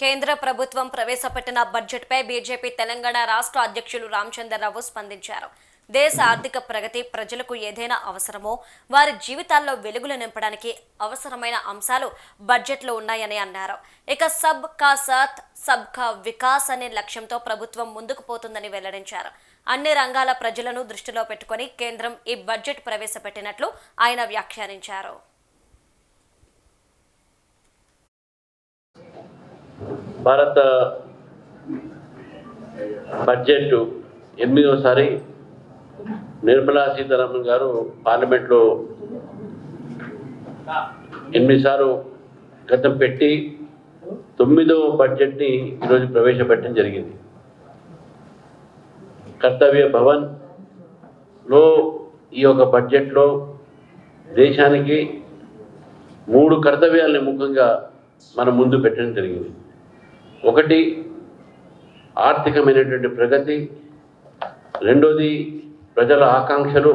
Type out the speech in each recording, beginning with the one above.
కేంద్ర ప్రభుత్వం ప్రవేశపెట్టిన బడ్జెట్పై బీజేపీ తెలంగాణ రాష్ట్ర అధ్యక్షులు రామచంద్రరావు స్పందించారు. దేశ ఆర్థిక ప్రగతి ప్రజలకు ఏదైనా అవసరమో వారి జీవితాల్లో వెలుగులు నింపడానికి అవసరమైన అంశాలు బడ్జెట్లో ఉన్నాయని అన్నారు. ఇక సబ్ కా సాత్ సబ్ కా వికాస్ అనే లక్ష్యంతో ప్రభుత్వం ముందుకు పోతుందని వెల్లడించారు. అన్ని రంగాల ప్రజలను దృష్టిలో పెట్టుకొని కేంద్రం ఈ బడ్జెట్ ప్రవేశపెట్టినట్లు ఆయన వ్యాఖ్యానించారు. భారత బడ్జెట్ ఎనిమిదోసారి నిర్మలా సీతారామన్ గారు పార్లమెంట్లో ఎనిమిదిసార్లు గతం పెట్టి తొమ్మిదవ బడ్జెట్ని ఈరోజు ప్రవేశపెట్టడం జరిగింది. కర్తవ్య భవన్లో ఈ యొక్క బడ్జెట్లో దేశానికి మూడు కర్తవ్యాలని ముఖ్యంగా మనం ముందు పెట్టడం జరిగింది. ఒకటి ఆర్థికమైనటువంటి ప్రగతి రెండోది ప్రజల ఆకాంక్షలు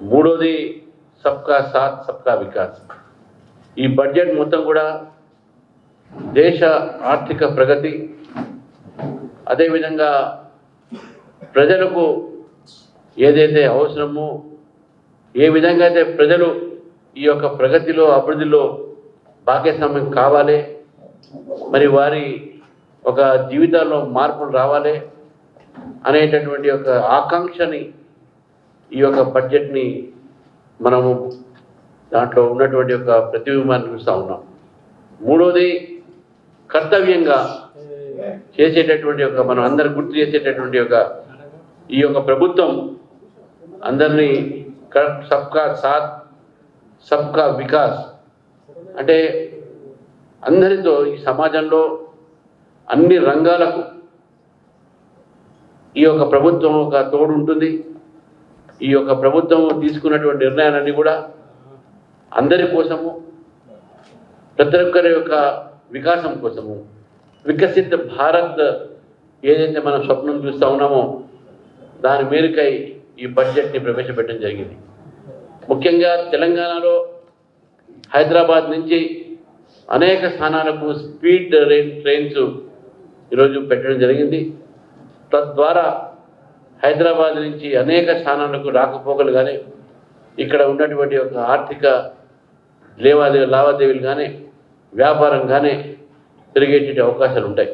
మూడోది సబ్కా సాత్ సబ్కా వికాస్. ఈ బడ్జెట్ మొత్తం కూడా దేశ ఆర్థిక ప్రగతి అదేవిధంగా ప్రజలకు ఏదైతే అవసరమో ఏ విధంగా అయితే ప్రజలు ఈ యొక్క ప్రగతిలో అభివృద్ధిలో భాగస్వామ్యం కావాలి మరి వారి ఒక జీవితాల్లో మార్పులు రావాలి అనేటటువంటి ఒక ఆకాంక్షని ఈ యొక్క బడ్జెట్ని మనము దాంట్లో ఉన్నటువంటి ఒక ప్రతిబింబాన్ని చూస్తూ ఉన్నాం. మూడోది కర్తవ్యంగా చేసేటటువంటి ఒక మనం అందరు గుర్తు చేసేటటువంటి ఒక ఈ యొక్క ప్రభుత్వం అందరినీ క- సబ్కా సాత్ సబ్కా వికాస్ అంటే అందరితో ఈ సమాజంలో అన్ని రంగాలకు ఈ యొక్క ప్రభుత్వం ఒక తోడు ఉంటుంది. ఈ యొక్క ప్రభుత్వం తీసుకున్నటువంటి నిర్ణయాలన్నీ కూడా అందరి కోసము ప్రతి ఒక్కరి యొక్క వికాసం కోసము వికసిత భారత్ ఏదైతే మనం స్వప్నం చూస్తూ ఉన్నామో దాని మేరకై ఈ బడ్జెట్ని ప్రవేశపెట్టడం జరిగింది. ముఖ్యంగా తెలంగాణలో హైదరాబాద్ నుంచి అనేక స్థానాలకు స్పీడ్ రైన్ ట్రైన్స్ ఈరోజు పెట్టడం జరిగింది. తద్వారా హైదరాబాద్ నుంచి అనేక స్థానాలకు రాకపోకలు కానీ ఇక్కడ ఉన్నటువంటి ఒక ఆర్థిక లేవాదేవీ లావాదేవీలు కానీ వ్యాపారం కానీ పెరిగేటువంటి అవకాశాలు ఉంటాయి.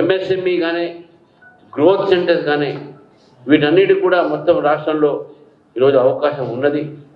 ఎంఎస్ఎంఈ కానీ గ్రోత్ సెంటర్స్ కానీ వీటన్నిటి కూడా మొత్తం రాష్ట్రంలో ఈరోజు అవకాశం ఉన్నది.